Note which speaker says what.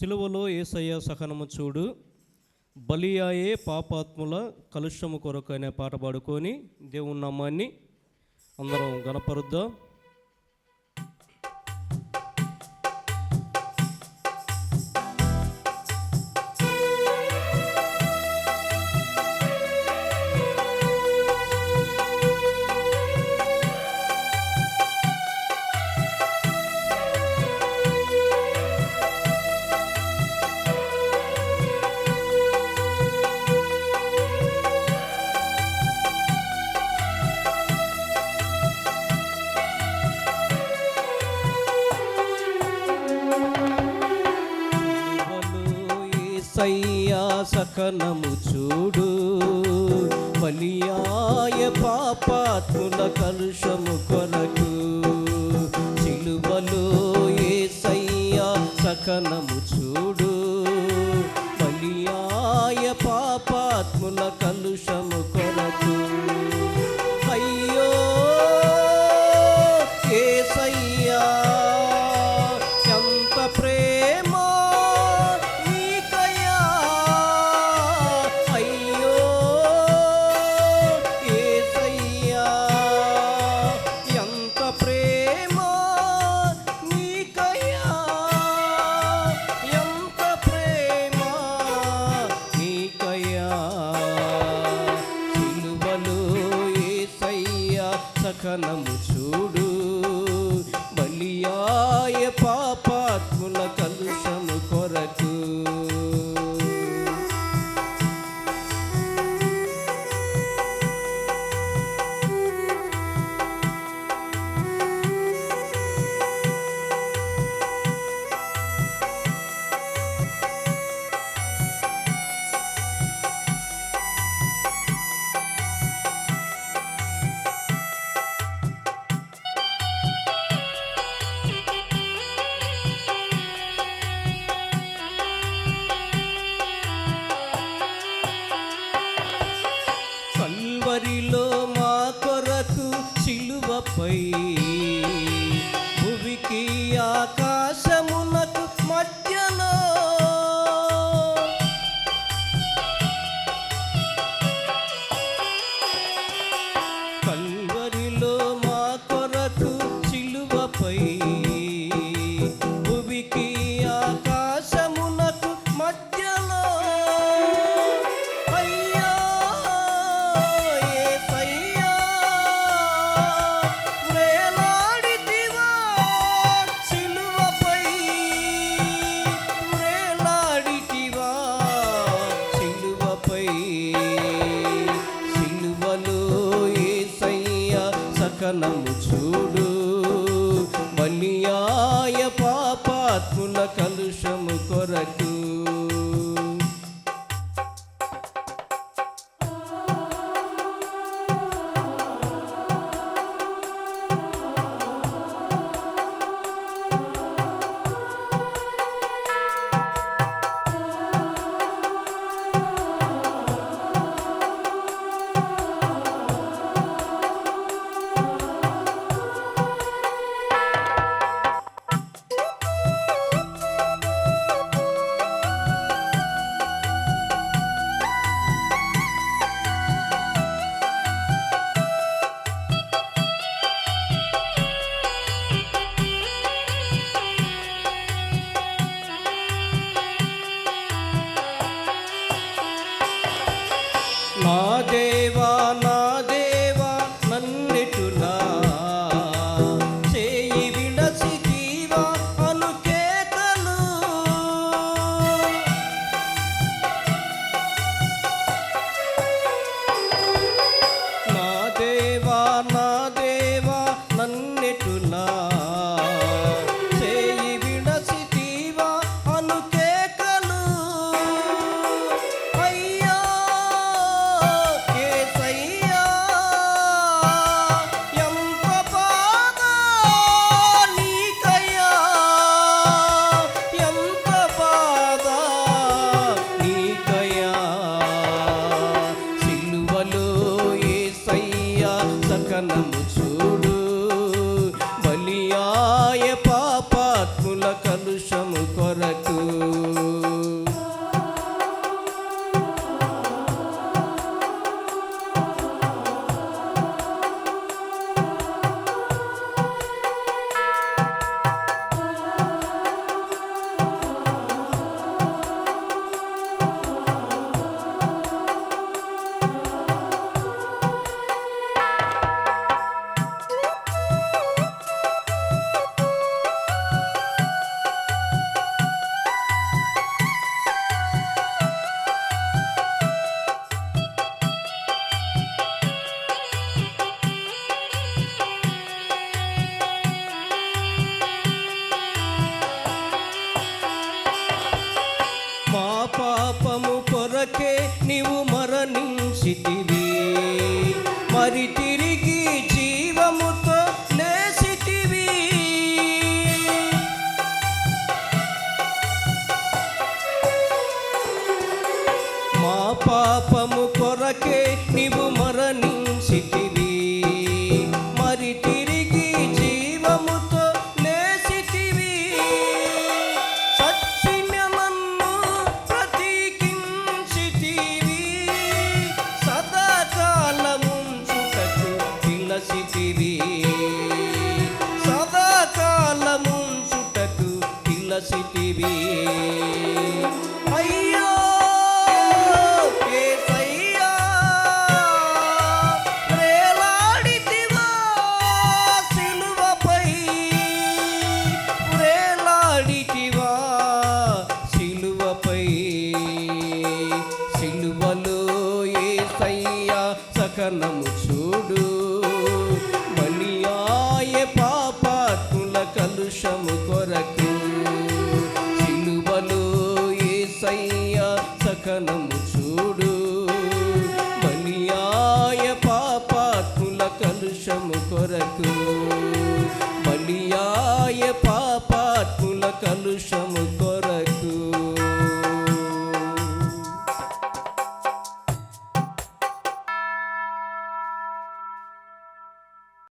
Speaker 1: సిలువలో ఏసయ్య సహనము చూడు. బలియాయే పాపాత్ముల కలుషము కొరకు అనే పాట పాడుకొని దేవుని నామాన్ని అందరం గణపరుద్దాం సయ్యా సకనము చూడు. బలియాయ పాపాత్ముల కలుషము కొరకు. చిలుబలోయే సయ్యా సకనము చూడు. బలియాయ పాపాత్ముల కలుషము కనము చూడు. బలియాయ పాపాత్ముల பாப்பை పాపాత్ముల కలుషము కొరకు నా దేవా నన్నిటులా సకనము పాపము కొరకే నీవు మరణించితివి. మరి తిరిగి జీవముతో నేసితివి. మా పాపము కొరకే ಸಿಟಿವಿ ಐ